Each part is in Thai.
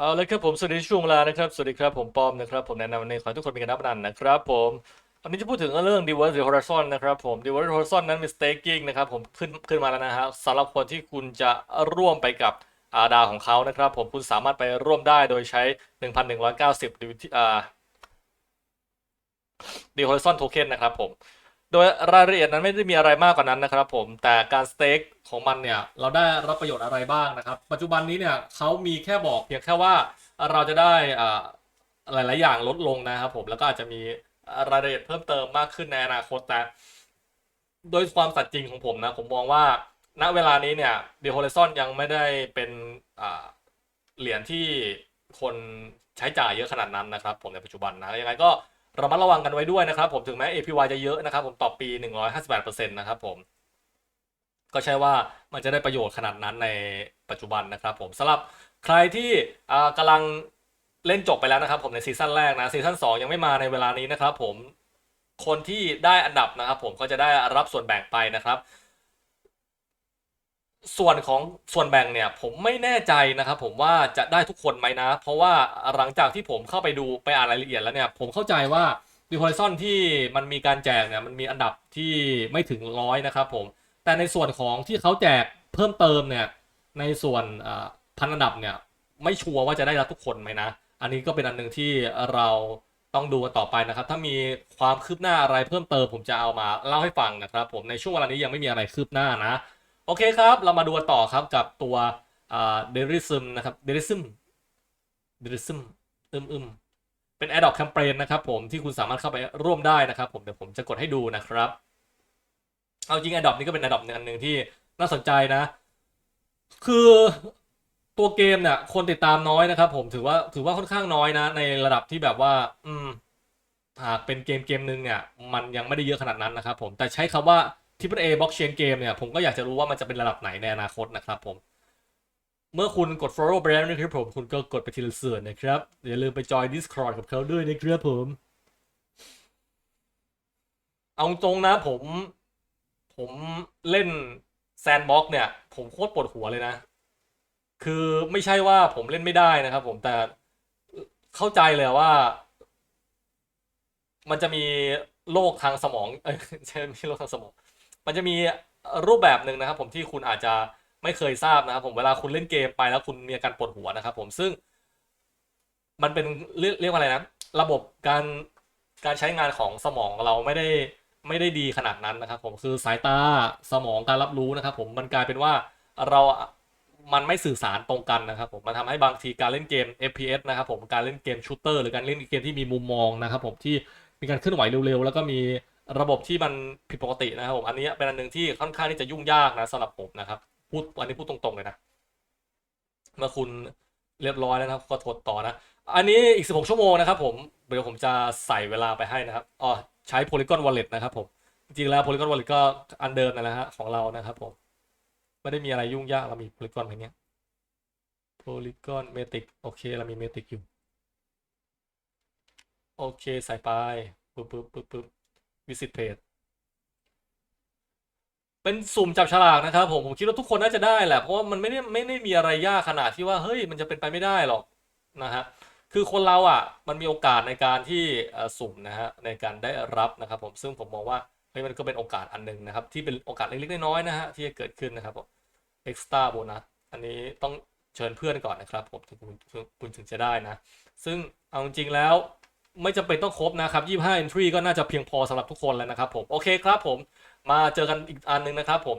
เอาเลยครับผมสวัสดีช่วงเวลานะครับ สวัสดีครับผมปอมนะครับผมแนะนำวันนี้ขอให้ทุกคนมีกันนับนันนะครับผมวันนี้จะพูดถึงเรื่อง Diverse Horizon นะครับผม Diverse Horizon นั้นมี staking นะครับผมขึ้นขึ้นมาแล้วนะฮะสำหรับคนที่คุณจะร่วมไปกับอาดาของเขานะครับผมคุณสามารถไปร่วมได้โดยใช้ 1,190ดิวิอ่า d Horizon Token นะครับผม โดยรายละเอียดนั้นไม่ได้มีอะไรมากกว่านั้นนะครับผมแต่การสเต็กของมันเนี่ยเราได้รับประโยชน์อะไรบ้างนะครับ ปัจจุบันนี้เนี่ยเขามีแค่บอกเพียงแค่ว่าเราจะได้อ่าหลาย ๆ อย่างลดลงนะครับผมแล้วก็อาจจะมีรายละเอียดเพิ่มเติมมากขึ้นในอนาคตแต่โดยความสัตย์จริงของผมนะ ผมมองว่าณเวลานี้เนี่ยเด h โ r ร z o n ยังไม่ได้เป็นอ่าเหรียญที่คนใช้จ่ายเยอะขนาดนั้นนะครับ ผมในปัจจุบันนะยังไงก็ ระมัดระวังกันไว้ด้วยนะครับ ผมถึงแม้ APY จะเยอะนะครับ ผมต่อปี 158%นะครับผมก็ใช่ว่ามันจะได้ประโยชน์ขนาดนั้นในปัจจุบันนะครับ ผมสำหรับใครที่กำลังเล่นจบไปแล้วนะครับผมในซีซั่นแรกนะซีซั่น2 ยังไม่มาในเวลานี้นะครับผมคนที่ได้อันดับนะครับผมก็จะได้รับส่วนแบ่งไปนะครับ ส่วนของส่วนแบ่งเนี่ยผมไม่แน่ใจนะครับผมว่าจะได้ทุกคนไหมนะ เพราะว่าหลังจากที่ผมเข้าไปดูไปอ่านรายละเอียดแล้วเนี่ยผมเข้าใจว่าดิฮอริซอนที่มันมีการแจกเนี่ยมันมีอันดับที่ไม่ถึงร้อยนะครับผมแต่ในส่วนของที่เขาแจกเพิ่มเติมเนี่ยในส่วนพันอันดับเนี่ยไม่ชัวร์ว่าจะได้รับทุกคนไหมนะ อันนี้ก็เป็นอันหนึ่งที่เราต้องดูกันต่อไปนะครับ ถ้ามีความคืบหน้าอะไรเพิ่มเติม ผมจะเอามาเล่าให้ฟังนะครับ ผมในช่วงเวลานี้ยังไม่มีอะไรคืบหน้านะ โอเคครับ เรามาดูต่อครับกับตัวเดริซึมนะครับเดริซึมเดริซึมอึมอึมเป็นแอดดอกแคมเปญนะครับผมที่คุณสามารถเข้าไปร่วมได้นะครับผมเดี๋ยวผมจะกดให้ดูนะครับ เอาจริงแอดดอปนี้ก็เป็นแอดดอปอันหนึ่งที่น่าสนใจนะ คือตัวเกมเนี่ยคนติดตามน้อยนะครับ ผมถือว่าถือว่าค่อนข้างน้อยนะ ในระดับที่แบบว่า อืมหากเป็นเกมเกมหนึ่งเนี่ย มันยังไม่ได้เยอะขนาดนั้นนะครับผมแต่ใช้คำว่า Triple A Blockchain Game เนี่ย ผมก็อยากจะรู้ว่ามันจะเป็นระดับไหนในอนาคตนะครับผม เมื่อคุณกด follow ไปแล้วนะครับผม คุณก็กดไปทีละส่วนนะครับ อย่าลืมไปจอย Discord กับเขาด้วยนะครับผม เอาตรงนะผม ผมเล่นแซนบ็อกเนี่ย ผมโคตรปวดหัวเลยนะ คือไม่ใช่ว่าผมเล่นไม่ได้นะครับผมแต่เข้าใจเลยว่า มันจะมีโรคทางสมอง เอ้ยใช่ไม่โรคทางสมอง มันจะมีรูปแบบหนึ่งนะครับ ผมที่คุณอาจจะไม่เคยทราบนะครับ ผมเวลาคุณเล่นเกมไปแล้วคุณมีอาการปวดหัวนะครับ ผมซึ่ง มันเป็นเรียกเรียกว่าอะไรนะระบบการการใช้งานของสมองเราไม่ได้ไม่ได้ดีขนาดนั้นนะครับ ผมคือสายตาสมองการรับรู้นะครับ ผมมันกลายเป็นว่าเรามันไม่สื่อสารตรงกันนะครับผมมันทำให้บางทีการเล่นเกม FPS นะครับผมการเล่นเกมชูตเตอร์หรือการเล่นเกมที่มีมุมมองนะครับ ผมที่มีการเคลื่อนไหวเร็วๆ แล้วก็มี ระบบที่มันผิดปกตินะครับผมอันนี้เป็นอันหนึ่งที่ค่อนข้างที่จะยุ่งยากนะสำหรับผมนะครับพูดอันนี้พูดตรงๆเลยนะเมื่อคุณเรียบร้อยแล้วนะครับ ก็ทดต่อนะ อันนี้อีก 16 ชั่วโมงนะครับผมเดี๋ยวผมจะใส่เวลาไปให้นะครับอ๋อใช้ Polygon Wallet นะครับผมจริงๆแล้ว Polygon Wallet ก็อันเดิมนั่นแหละฮะของเรานะครับผมไม่ได้มีอะไรยุ่งยากเรามี Polygon อย่างเงี้ย Polygon Matic โอเคเรามี Matic อยู่ โอเคใส่ไปปึ๊บปึ๊บปึ๊บปึ๊บ visit page เป็นสุ่มจับฉลากนะครับผมผมคิดว่าทุกคนน่าจะได้แหละเพราะว่ามันไม่ได้ไม่ได้มีอะไรยากขนาดที่ว่าเฮ้ยมันจะเป็นไปไม่ได้หรอกนะฮะคือคนเราอะมันมีโอกาสในการที่สุ่มนะฮะในการได้รับนะครับผมซึ่งผมมองว่าเฮ้ยมันก็เป็นโอกาสอันหนึ่งนะครับ ที่เป็นโอกาสเล็กๆน้อยๆนะฮะที่จะเกิดขึ้นนะครับผม extra bonus อันนี้ต้องเชิญเพื่อนก่อนนะครับผมถึงคุณถึงคุณถึงจะได้นะ ซึ่งเอาจริงๆแล้ว ไม่จำเป็นต้องครบนะครับ 25 entry ก็น่าจะเพียงพอสำหรับทุกคนแล้วนะครับผม โอเคครับผม มาเจอกันอีกอันหนึงนะครับผม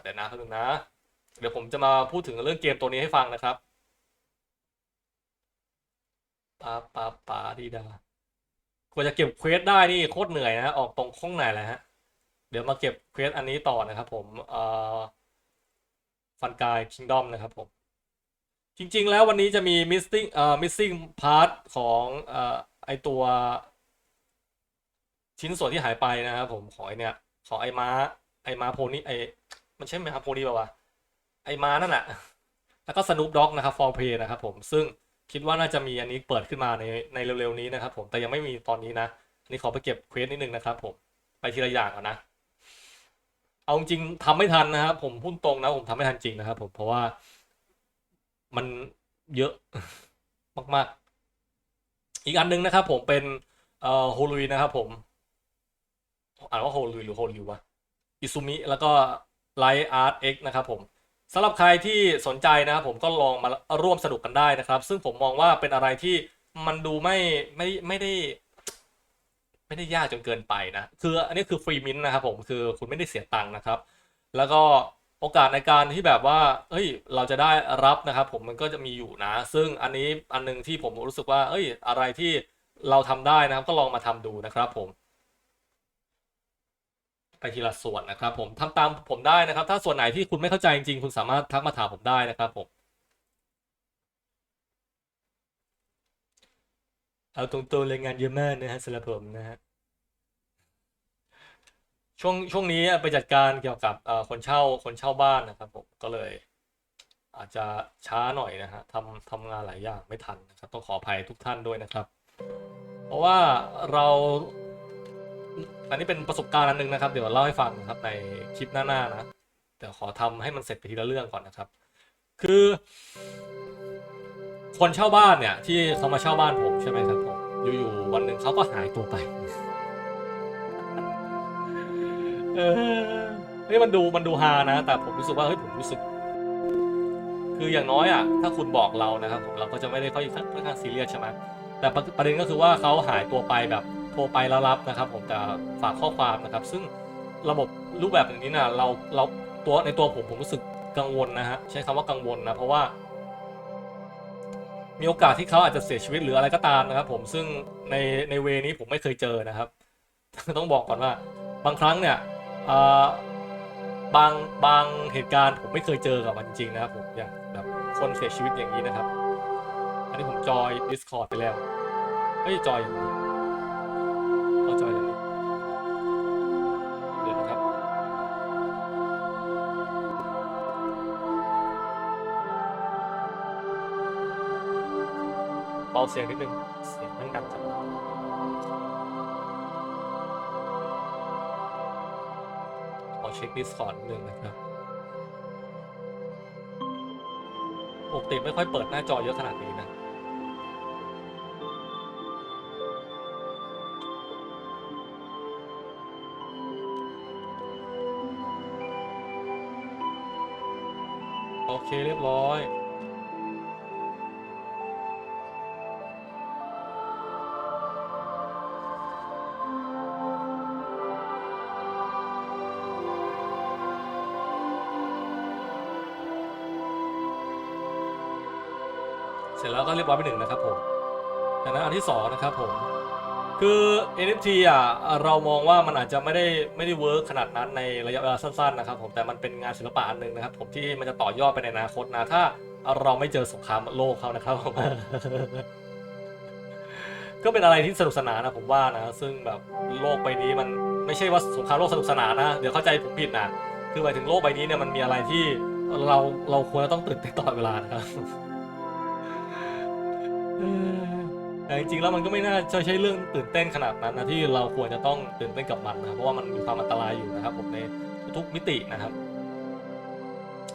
เดี๋ยวนะคนึงนะ เดี๋ยวผมจะมาพูดถึงเรื่องเกมตัวนี้ให้ฟังนะครับปาปาปาดีดากว่าจะเก็บเควสได้นี่โคตรเหนื่อยนะออกตรงข้องไหนแหละฮะ เดี๋ยวมาเก็บเควสอันนี้ต่อนะครับผมเอ่อฟันกายคิงดอมนะครับผมจริงๆแล้ววันนี้จะมี missing เอ่อ missing part ของเอ่อ ไอตัวชิ้นส่วนที่หายไปนะครับผมขอไอเนี่ยขอไอม้า ไอม้าโพนี่ไอมันใช่ไหมครับโพนี่ป่าวะไอม้านั่นแหละแล้วก็สนุปด็อกนะครับฟอร์เพย์นะครับผมซึ่งคิดว่าน่าจะมีอันนี้เปิดขึ้นมาในในเร็วๆนี้นะครับผมแต่ยังไม่มีตอนนี้นะอันนี้ขอไปเก็บเควสนิดนึงนะครับผมไปทีละอย่างก่อนนะเอาจริงๆทำไม่ทันนะครับผมพูดตรงนะผมทำไม่ทันจริงนะครับผมเพราะว่ามันเยอะมากๆ อีกอันหนึงนะครับผมเป็นเอ่อโฮลุยนะครับผมอ่านว่าโฮลุยหรือโฮลิววะอิซูมิแล้วก็ไลท์อาร์ตเอ็กนะครับผมสำหรับใครที่สนใจนะครับผมก็ลองมาร่วมสนุกกันได้นะครับ ซึ่งผมมองว่าเป็นอะไรที่มันดูไม่ไม่ไม่ได้ ไม่ได้ยากจนเกินไปนะ คืออันนี้คือฟรีมินต์นะครับผมคือคุณไม่ได้เสียตังค์นะครับ แล้วก็ โอกาสในการที่แบบว่าเฮ้ย เราจะได้รับนะครับ ผมมันก็จะมีอยู่นะ ซึ่งอันนี้อันหนึงที่ผมรู้สึกว่า เอ้ย อะไรที่เราทำได้นะครับ ก็ลองมาทำดูนะครับ ผม ไปทีละส่วนนะครับ ผมทำตามผมได้นะครับ ถ้าส่วนไหนที่คุณไม่เข้าใจจริงๆ คุณสามารถทักมาถามผมได้นะครับ ผมเอาตรงๆเลยงานเยอะมากนะฮะสำหรับผมนะฮะ ช่วงช่วงนี้ไปจัดการเกี่ยวกับคนเช่าคนเช่าบ้านนะครับผมก็เลย อาจจะช้าหน่อยนะฮะทำทำงานหลายอย่างไม่ทันนะครับต้องขออภัยทุกท่านด้วยนะครับ เพราะว่าเราอันนี้เป็นประสบการณ์อันหนึงนะครับ เดี๋ยวเล่าให้ฟังนะครับในคลิปหน้าๆนะเดี๋ยวขอทำให้มันเสร็จไปทีละเรื่องก่อนนะครับ คือ คนเช่าบ้านเนี่ยที่เขามาเช่าบ้านผมใช่ไหมครับผมอยู่ๆวันหนึ่งเขาก็หายตัวไป เออเฮ้ยมันดูมันดูฮานะ แต่ผมรู้สึกว่าเฮ้ยผมรู้สึก คืออย่างน้อยอะ ถ้าคุณบอกเรานะครับผมเราก็จะไม่ได้ค่อยค่อนข้างซีเรียสใช่ไหมแต่ประประเด็นก็คือว่าเขาหายตัวไปแบบโทรไปแล้วรับนะครับ ผมแต่ฝากข้อความนะครับ ซึ่งระบบรูปแบบอย่างนี้นะเราเราตัวในตัวผมผมรู้สึกกังวลนะฮะใช้คำว่ากังวลนะเพราะว่า มีโอกาสที่เขาอาจจะเสียชีวิตหรืออะไรก็ตามนะครับ ผมซึ่งในในเวนี้ผมไม่เคยเจอนะครับ ต้องบอกก่อนว่า บางครั้งเนี่ย อ่อบางบางเหตุการณ์ผมไม่เคยเจอกับมันจริงๆนะครับผมอย่างแบบคนเสียชีวิตอย่างนี้นะครับ อันนี้ผมจอย Discord ไปแล้วเฮ้ยจอยเอาจอยอย่างนี้เดี๋ยวนะครับเบาเสียงนิดนึงเสียงมันดังจัง ช็ค Discord นิดนึงนะครับปกติไม่ค่อยเปิดหน้าจอเยอะขนาดนี้นะโอเคเรียบร้อย สร็จแล้วก็เรียบร้อยไปหนึ่งนะครับผมจากนั้นอันที่สองนะครับผมคือ NFT อะเรามองว่ามันอาจจะไม่ได้ไม่ได้เวิร์กขนาดนั้นในระยะเวลาสั้นๆนะครับผมแต่มันเป็นงานศิลปะอันหนึ่งนะครับผมที่มันจะต่อยอดไปในอนาคตนะถ้าเราไม่เจอสงครามโลกเขานะครับผมก็เป็นอะไรที่สนุกสนานนะผมว่านะ ซึ่งแบบโลกใบนี้มันไม่ใช่ว่าสงครามโลกสนุกสนานนะ เดี๋ยวเข้าใจผมผิดนะคือหมายถึงโลกใบนี้เนี่ยมันมีอะไรที่เราเราควรจะต้องตื่นเต้นตลอดเวลานะครับ แต่จริงๆแล้วมันก็ไม่น่าจะใช่เรื่องตื่นเต้นขนาดนั้นนะที่เราควรจะต้องตื่นเต้นกับมันนะครับเพราะว่ามันมีความอันตรายอยู่นะครับผมในทุกมิตินะครับ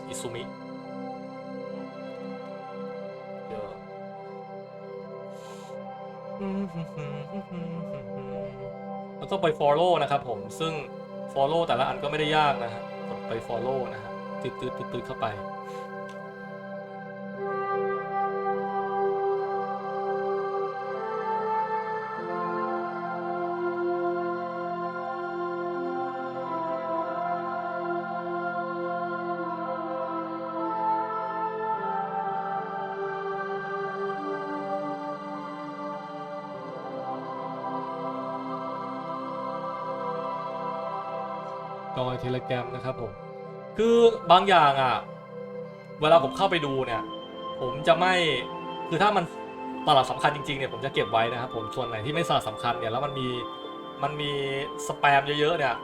อิซุมิเดี๋ยวแล้วก็ไป follow นะครับผมซึ่ง follow แต่ละอันก็ไม่ได้ยากนะฮะกดไป follow นะฮะตืดตืดตืดตืดเข้าไป จอยเทเลแกรมนะครับผม คือบางอย่างอะ เวลาผมเข้าไปดูเนี่ย ผมจะไม่ คือถ้ามันตลาดสำคัญจริงๆเนี่ยผมจะเก็บไว้นะครับผม ส่วนไหนที่ไม่สาระสำคัญเนี่ยแล้วมันมี มันมีสแปมเยอะๆเนี่ย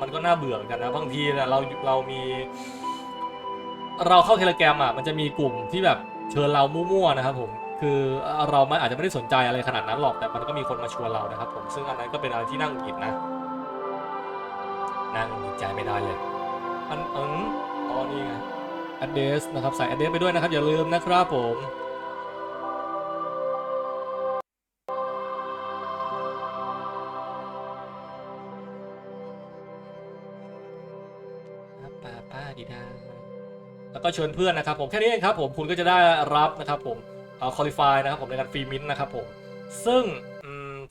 มันก็น่าเบื่อเหมือนกันนะ บางทีเนี่ยเราเรามี เราเข้าเทเลแกรมอะ มันจะมีกลุ่มที่แบบเชิญเรามั่วๆนะครับผมคือเราอาจจะไม่ได้สนใจอะไรขนาดนั้นหรอกแต่มันก็มีคนมาชวนเรานะครับผมซึ่งอันนั้นก็เป็นอะไรที่น่าหงุดหงิดนะ นั่งดีใจไม่ได้เลย มันเอิงอ๋อนี่ไง address นะครับ ใส่ address ไปด้วยนะครับ อย่าลืมนะครับผมป้าป้าดีดาแล้วก็เชิญเพื่อนนะครับ ผมแค่นี้เองครับผมคุณก็จะได้รับนะครับ ผมเอ่อ qualify นะครับ ผมในการฟรีมินนะครับผมซึ่ง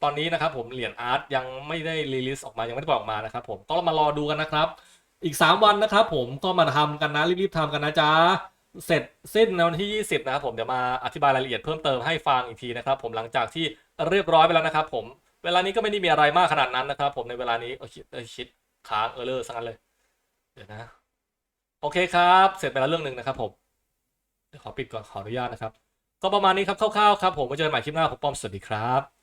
ตอนนี้นะครับผมเหรียญอาร์ตยังไม่ได้รีลิสออกมายังไม่ได้ปล่อยออกมานะครับผมก็มารอดูกันนะครับ อีก 3 วันนะครับผมก็มาทำกันนะรีบๆทำกันนะจ๊ะเสร็จสิ้นในวันที่ 20 นะครับผมเดี๋ยวมาอธิบายรายละเอียดเพิ่มเติมให้ฟังอีกทีนะครับผมหลังจากที่เรียบร้อยไปแล้วนะครับผมเวลานี้ก็ไม่ได้มีอะไรมากขนาดนั้นนะครับ ผมในเวลานี้โอ้ชิดเอ้ยชิดค้างเออเลอร์สักงั้นเลย เดี๋ยวนะ โอเคครับ เสร็จไปแล้วเรื่องหนึ่งนะครับผมเดี๋ยวขอปิดก่อนขออนุญาตนะครับ ก็ประมาณนี้ครับคร่าวๆครับผมไว้เจอกันใหม่คลิปหน้าผมป้อมสวัสดีครับ